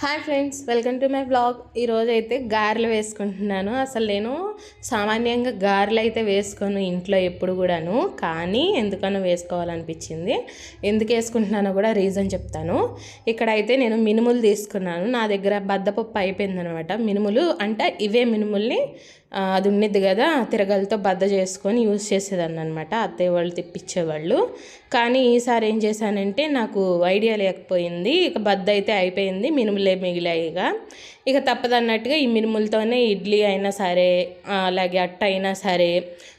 Hi friends welcome to my blog. ఈరోజు అయితే గారెలు వేసుకుంటున్నాను. అసలు నేను సామాన్యంగా గారెలు అయితే వేసుకోను ఇంట్లో ఎప్పుడు కూడాను కానీ ఎందుకనో వేసుకోవాలనిపించింది. ఎందుకు వేసుకుంటున్నానో కూడా రీజన్ చెప్తాను. ఇక్కడ అయితే నేను మినుములు తీసుకున్నాను. నా దగ్గర బద్దపప్పు అయిపోయిందనమాట. మినుములు అంటే ఇవే మినుముల్ని అది ఉండేది కదా తిరగలతో బద్ద చేసుకొని యూజ్ చేసేదాన్ని అనమాట అత్తయ్య వాళ్ళు తెప్పించేవాళ్ళు. కానీ ఈసారి ఏం చేశానంటే నాకు ఐడియా లేకపోయింది. ఇక బద్ద అయితే అయిపోయింది మినుములే మిగిలాయి ఇక ఇక తప్పదన్నట్టుగా ఈ మినుములతోనే ఇడ్లీ అయినా సరే అలాగే అట్ట అయినా సరే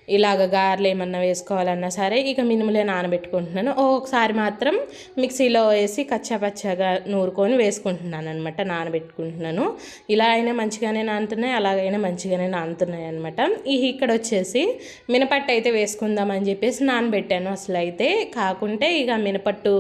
ఇలాగ గారెలు ఏమన్నా వేసుకోవాలన్నా సరే ఇక మినుములే నానబెట్టుకుంటున్నాను. ఒక్కొక్కసారి మాత్రం మిక్సీలో వేసి కచ్చాపచ్చాగా నూరుకొని వేసుకుంటున్నాను అనమాట నానబెట్టుకుంటున్నాను. ఇలా అయినా మంచిగానే నానుతున్నాయి అలాగైనా మంచిగానే నానుతున్నాయి అనమాట ఈ ఇక్కడ వచ్చేసి మినపట్టు అయితే వేసుకుందామని చెప్పేసి నానబెట్టాను అసలు అయితే కాకుంటే ఇక మినపట్టు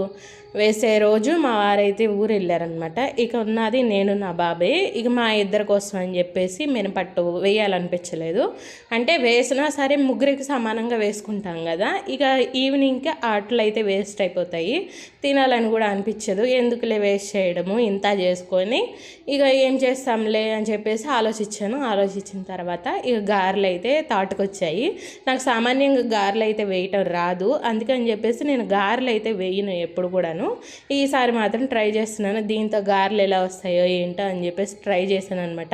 వేసే రోజు మా వారైతే ఊరు వెళ్ళారనమాట ఇక ఉన్నది నేను నా బాబే. ఇక మా ఇద్దరి కోసం అని చెప్పేసి మినపట్టు వేయాలనిపించలేదు. అంటే వేసినా సరే ముగ్గురికి సమానంగా వేసుకుంటాం కదా. ఇక ఈవినింగ్కి ఆటలు అయితే వేస్ట్ అయిపోతాయి. తినాలని కూడా అనిపించదు. ఎందుకులే వేస్ట్ చేయడము? ఇంత చేసుకొని ఇక ఏం చేస్తాంలే అని చెప్పేసి ఆలోచించాను. ఆలోచించిన తర్వాత ఇక గారెలు అయితే తాటుకొచ్చాయి. నాకు సామాన్యంగా గారెలు అయితే వేయటం రాదు. అందుకని చెప్పేసి నేను గారెలు అయితే వేయను ఎప్పుడు కూడాను. ఈసారి మాత్రం ట్రై చేస్తున్నాను. దీంతో గారెలు ఎలా వస్తాయో ఏంటో అని చెప్పేసి ట్రై చేశాను అనమాట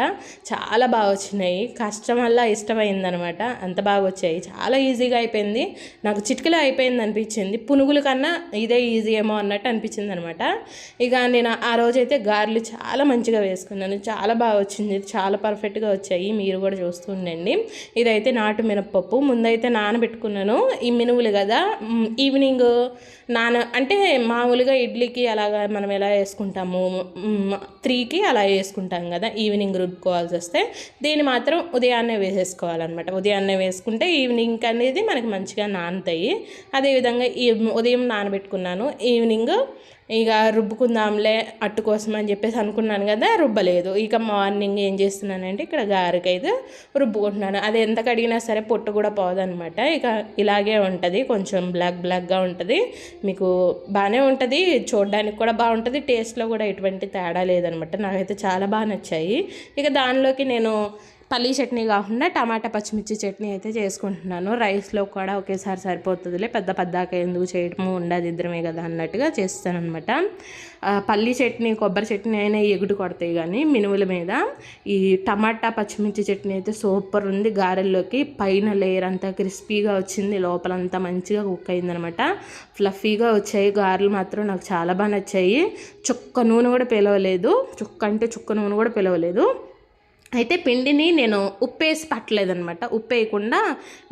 చాలా బాగా వచ్చినాయి. కష్టం వల్ల ఇష్టమైందనమాట అంత బాగా వచ్చాయి. చాలా ఈజీగా అయిపోయింది. నాకు చిటికలో అయిపోయింది అనిపించింది. పునుగుల కన్నా ఇదే ఈజీ ఏమో అన్నట్టు అనిపించింది అనమాట ఇక నేను ఆ రోజైతే గారెలు చాలా మంచిగా వేసుకున్నాను. చాలా బాగా వచ్చింది. చాలా పర్ఫెక్ట్గా వచ్చాయి. మీరు కూడా చూస్తూ ఉండండి. ఇదైతే నాటు మినపప్పు ముందైతే నానబెట్టుకున్నాను. ఈ మినువులు కదా. ఈవినింగ్ నాన అంటే మామూలుగా ఇడ్లీకి అలాగా మనం ఎలా వేసుకుంటాము? త్రీకి అలా వేసుకుంటాం కదా ఈవినింగ్ రుబ్బుకోవాల్సి వస్తే దీన్ని మాత్రం ఉదయాన్నే వేసేసుకోవాలన్నమాట. ఉదయాన్నే వేసుకుంటే ఈవినింగ్ అనేది మనకి మంచిగా నానుతాయి. అదేవిధంగా ఈ ఉదయం నానబెట్టుకున్నాను ఈవినింగ్ ఇక రుబ్బుకుందాంలే అట్టు కోసం అని చెప్పేసి అనుకున్నాను కదా రుబ్బలేదు. ఇక మార్నింగ్ ఏం చేస్తున్నానంటే ఇక్కడ గారెకైతే రుబ్బుకుంటున్నాను. అది ఎంత కడిగినా సరే పొట్టు కూడా పోదనమాట. ఇక ఇలాగే ఉంటుంది కొంచెం బ్లాక్ బ్లాక్గా ఉంటుంది. మీకు బాగానే ఉంటుంది చూడడానికి కూడా బాగుంటుంది టేస్ట్లో కూడా ఎటువంటి తేడా లేదనమాట. నాకైతే చాలా బాగా నచ్చాయి. ఇక దానిలోకి నేను పల్లీ చట్నీ కాకుండా టమాటా పచ్చిమిర్చి చట్నీ అయితే చేసుకుంటున్నాను. రైస్లో కూడా ఒకేసారి సరిపోతుందిలే. పెద్ద పెద్దాక ఎందుకు చేయడము ఉండదు ఇద్దరమే కదా అన్నట్టుగా చేస్తానమాట పల్లీ చట్నీ కొబ్బరి చట్నీ అయినా ఎగుడు కొడతాయి కానీ మినుముల మీద. ఈ టమాటా పచ్చిమిర్చి చట్నీ అయితే సూపర్ ఉంది. గారెల్లోకి పైన లేయర్ అంతా క్రిస్పీగా వచ్చింది. లోపలంతా మంచిగా కుక్ అయిందనమాట ఫ్లఫీగా వచ్చాయి. గారెలు మాత్రం నాకు చాలా బాగా నచ్చాయి. చుక్క నూనె కూడా పిలవలేదు. చుక్క అంటే చుక్క నూనె కూడా పిలవలేదు. అయితే పిండిని నేను ఉప్పేసి పట్టలేదనమాట ఉప్పు వేయకుండా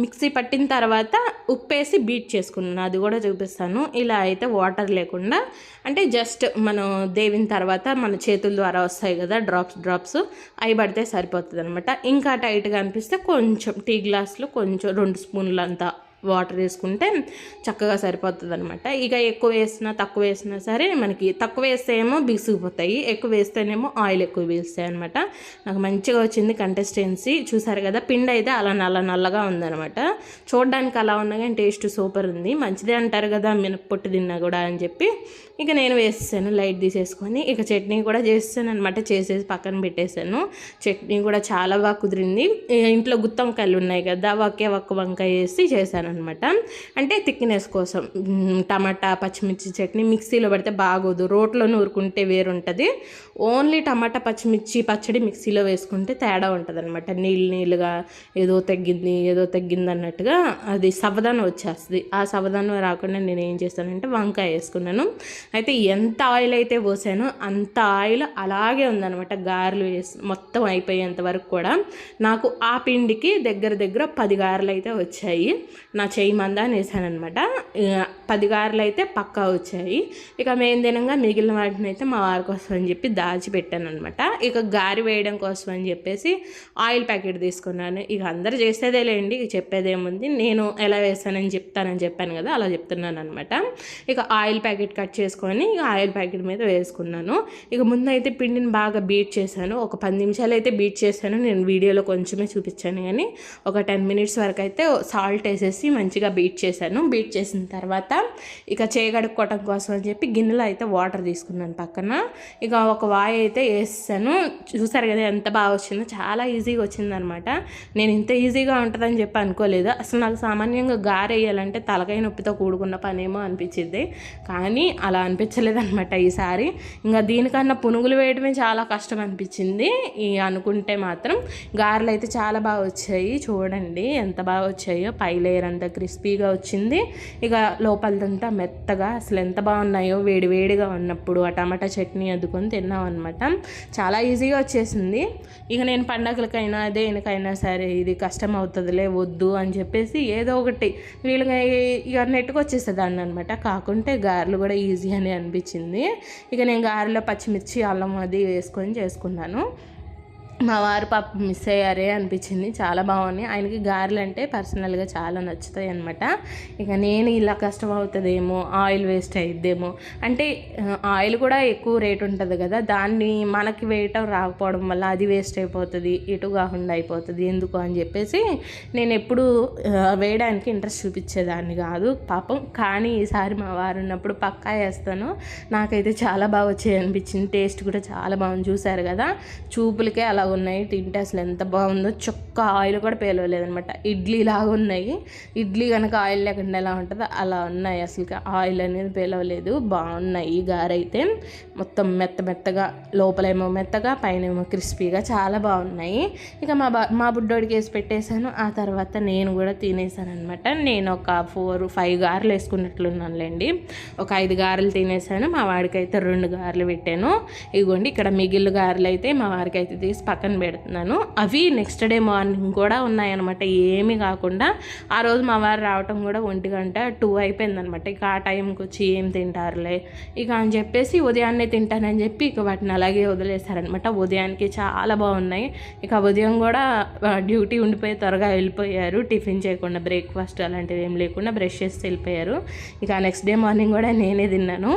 మిక్సీ పట్టిన తర్వాత ఉప్పేసి బీట్ చేసుకున్నాను. అది కూడా చూపిస్తాను. ఇలా అయితే వాటర్ లేకుండా అంటే జస్ట్ మనం దేవిన తర్వాత మన చేతుల ద్వారా వస్తాయి కదా డ్రాప్స్ డ్రాప్స్ అవి పడితే సరిపోతుంది అనమాట ఇంకా టైట్గా అనిపిస్తే కొంచెం టీ గ్లాస్లో కొంచెం రెండు స్పూన్లు అంతా వాటర్ వేసుకుంటే చక్కగా సరిపోతుంది అనమాట ఇక ఎక్కువ వేసినా తక్కువ వేసినా సరే మనకి తక్కువ వేస్తే ఏమో బిగుసిపోతాయి ఎక్కువ వేస్తేనేమో ఆయిల్ ఎక్కువ పీలుస్తాయి అనమాట నాకు మంచిగా వచ్చింది కంటెస్టెన్సీ. చూసారు కదా పిండి అయితే అలా నల్ల నల్లగా ఉందనమాట చూడడానికి అలా ఉన్నా కానీ టేస్ట్ సూపర్ ఉంది. మంచిదే అంటారు కదా మినప్పొట్టు తిన్నా కూడా అని చెప్పి. ఇక నేను వేసేసాను లైట్ తీసేసుకొని. ఇక చట్నీ కూడా చేస్తాను అనమాట చేసేసి పక్కన పెట్టేశాను. చట్నీ కూడా చాలా బాగా కుదిరింది. ఇంట్లో గుత్తం వంకాయలు ఉన్నాయి కదా ఒకే ఒక్క వంకాయ వేసి చేశాను. అనమాట అంటే థిక్నెస్ కోసం. టమాటా పచ్చిమిర్చి చట్నీ మిక్సీలో పడితే బాగోదు. రోట్లో నూరుకుంటే వేరుంటుంది. ఓన్లీ టమాటా పచ్చిమిర్చి పచ్చడి మిక్సీలో వేసుకుంటే తేడా ఉంటుంది అనమాట నీళ్ళు నీళ్ళుగా ఏదో తగ్గింది ఏదో తగ్గింది అన్నట్టుగా అది సవదానం వచ్చేస్తుంది. ఆ సవదానం రాకుండా నేను ఏం చేస్తానంటే వంకాయ వేసుకున్నాను. అయితే ఎంత ఆయిల్ అయితే పోసానో అంత ఆయిల్ అలాగే ఉందన్నమాట. గారెలు వేసి మొత్తం అయిపోయేంత వరకు కూడా. నాకు ఆ పిండికి దగ్గర దగ్గర పది గారెలు అయితే వచ్చాయి. నా చెయ్యి మందా అని వేసానమాట పది గారెలు అయితే పక్కా వచ్చాయి. ఇక మెయిన్ తినంగా మిగిలిన వాటిని అయితే మా వారి కోసం అని చెప్పి దాచిపెట్టాను అనమాట ఇక గారి వేయడం కోసం అని చెప్పేసి ఆయిల్ ప్యాకెట్ తీసుకున్నాను. ఇక అందరు చేసేదే లేండి ఇక చెప్పేదేముంది. నేను ఎలా వేస్తానని చెప్తానని చెప్పాను కదా అలా చెప్తున్నాను అనమాట ఇక ఆయిల్ ప్యాకెట్ కట్ చేసుకొని ఇక ఆయిల్ ప్యాకెట్ మీద వేసుకున్నాను. ఇక ముందైతే పిండిని బాగా బీట్ చేశాను. ఒక పది నిమిషాలు అయితే బీట్ చేశాను. నేను వీడియోలో కొంచెమే చూపించాను కానీ ఒక టెన్ మినిట్స్ వరకు అయితే సాల్ట్ వేసేసి మంచిగా బీట్ చేశాను. బీట్ చేసిన తర్వాత ఇక చేయగడుక్కోవటం కోసం అని చెప్పి గిన్నెలో అయితే వాటర్ తీసుకున్నాను పక్కన. ఇక ఒక వాయి అయితే వేసాను. చూసారు కదా ఎంత బాగా వచ్చిందో? చాలా ఈజీగా వచ్చిందనమాట. నేను ఇంత ఈజీగా ఉంటుందని చెప్పి అనుకోలేదు. అసలు నాకు సామాన్యంగా గారె వేయాలంటే తలకాయ నొప్పితో కూడుకున్న పనేమో అనిపించింది. కానీ అలా అనిపించలేదన్నమాట ఈసారి. ఇంకా దీనికన్నా పునుగులు వేయడమే చాలా కష్టం అనిపించింది. ఈ అనుకుంటే మాత్రం గారెలు అయితే చాలా బాగా వచ్చాయి. చూడండి ఎంత బాగా వచ్చాయో. పై లేయర్ అంతా క్రిస్పీగా వచ్చింది. ఇక లోపలదంతా మెత్తగా అసలు ఎంత బాగున్నాయో వేడివేడిగా ఉన్నప్పుడు ఆ టమాటా చట్నీ అద్దుకొని తిన్నాం అనమాట చాలా ఈజీగా వచ్చేసింది. ఇక నేను పండగలకైనా దేనికైనా సరే ఇది కష్టం అవుతుందిలే వద్దు అని చెప్పేసి ఏదో ఒకటి వీళ్ళకి ఇక నెట్టుకు వచ్చేసేదాన్ని అనమాట కాకుంటే గారెలు కూడా ఈజీ అని అనిపించింది. ఇక నేను గారెలో పచ్చిమిర్చి అల్లం అది వేసుకొని చేసుకున్నాను. మా వారు పాప మిస్ అయ్యారే అనిపించింది. చాలా బాగున్నాయి ఆయనకి గారెలు అంటే పర్సనల్గా చాలా నచ్చుతాయి అనమాట ఇక నేను ఇలా కష్టం అవుతుందేమో ఆయిల్ వేస్ట్ అయిద్దేమో అంటే ఆయిల్ కూడా ఎక్కువ రేట్ ఉంటుంది కదా దాన్ని మనకి వేయటం రాకపోవడం వల్ల అది వేస్ట్ అయిపోతుంది ఇటు కాకుండా అయిపోతుంది ఎందుకు అని చెప్పేసి నేను ఎప్పుడు వేయడానికి ఇంట్రెస్ట్ చూపించేదాన్ని కాదు పాపం. కానీ ఈసారి మా వారు ఉన్నప్పుడు పక్కా వేస్తాను. నాకైతే చాలా బాగా వచ్చాయి అనిపించింది. టేస్ట్ కూడా చాలా బాగుంది. చూసారు కదా చూపులకే అలా ఉన్నాయి తింటే అసలు ఎంత బాగుందో చొక్క ఆయిల్ కూడా పేలవలేదనమాట ఇడ్లీ లాగా ఉన్నాయి ఇడ్లీ కనుక ఆయిల్ లేకుండా ఎలా ఉంటుందో అలా ఉన్నాయి. అసలు ఆయిల్ అనేది పేలవలేదు. బాగున్నాయి గారైతే మొత్తం మెత్త మెత్తగా లోపలేమో మెత్తగా పైన ఏమో క్రిస్పీగా చాలా బాగున్నాయి. ఇక మా బా మా బుడ్డోడికి వేసి పెట్టేశాను. ఆ తర్వాత నేను కూడా తినేసాను అనమాట నేను ఒక ఫోర్ ఫైవ్ గారెలు వేసుకున్నట్లున్నానులేండి ఒక ఐదు గారెలు తినేసాను మా వాడికైతే రెండు గారెలు పెట్టాను. ఇదిగోండి ఇక్కడ మిగిలిన గారెలు అయితే మా వారికి అయితే తీసి పక్కన పెడుతున్నాను. అవి నెక్స్ట్ డే మార్నింగ్ కూడా ఉన్నాయన్నమాట. ఏమీ కాకుండా ఆ రోజు మా వారు రావటం కూడా ఒంటి గంట టూ అయిపోయిందనమాట ఇక ఆ టైంకి వచ్చి ఏం తింటారులే? ఇక అని చెప్పేసి ఉదయాన్నే తింటానని చెప్పి ఇక వాటిని అలాగే వదిలేశారనమాట ఉదయానికి చాలా బాగున్నాయి. ఇక ఉదయం కూడా డ్యూటీ ఉండిపోయి త్వరగా వెళ్ళిపోయారు. టిఫిన్ చేయకుండా బ్రేక్ఫాస్ట్ అలాంటివి ఏం లేకుండా బ్రష్ చేసి వెళ్ళిపోయారు. ఇక నెక్స్ట్ డే మార్నింగ్ కూడా నేనే తిన్నాను.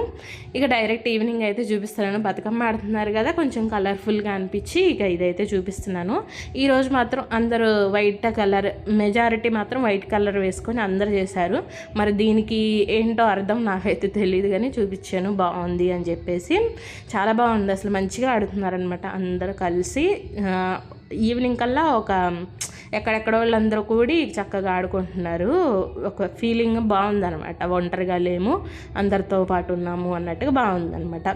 ఇక డైరెక్ట్ ఈవినింగ్ అయితే చూపిస్తాను. బతుకమ్మ ఆడుతున్నారు కదా కొంచెం కలర్ఫుల్గా అనిపించి ఇక ఇదైతే చూపిస్తున్నాను. ఈరోజు మాత్రం అందరూ వైట్ కలర్ మెజారిటీ మాత్రం వైట్ కలర్ వేసుకొని అందరు చేశారు. మరి దీనికి ఏంటో అర్థం నాకైతే తెలియదు కానీ చూపించాను బాగుంది అని చెప్పేసి. చాలా బాగుంది అసలు మంచిగా ఆడుతున్నారనమాట అందరూ కలిసి. ఈవినింగ్ కల్లా ఒక ఎక్కడెక్కడ వాళ్ళందరూ కూడి చక్కగా ఆడుకుంటున్నారు. ఒక ఫీలింగ్ బాగుందనమాట ఒంటరిగా లేము అందరితో పాటు ఉన్నాము అన్నట్టుగా బాగుందనమాట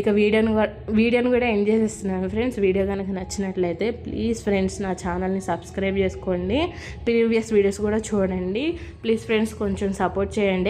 ఇక వీడియోను వీడియోను కూడా ఎంజాయ్ చేస్తున్నాను ఫ్రెండ్స్ వీడియో కనుక నచ్చినట్లయితే ప్లీజ్ ఫ్రెండ్స్ నా ఛానల్ని సబ్స్క్రైబ్ చేసుకోండి. ప్రీవియస్ వీడియోస్ కూడా చూడండి. ప్లీజ్ ఫ్రెండ్స్ కొంచెం సపోర్ట్ చేయండి.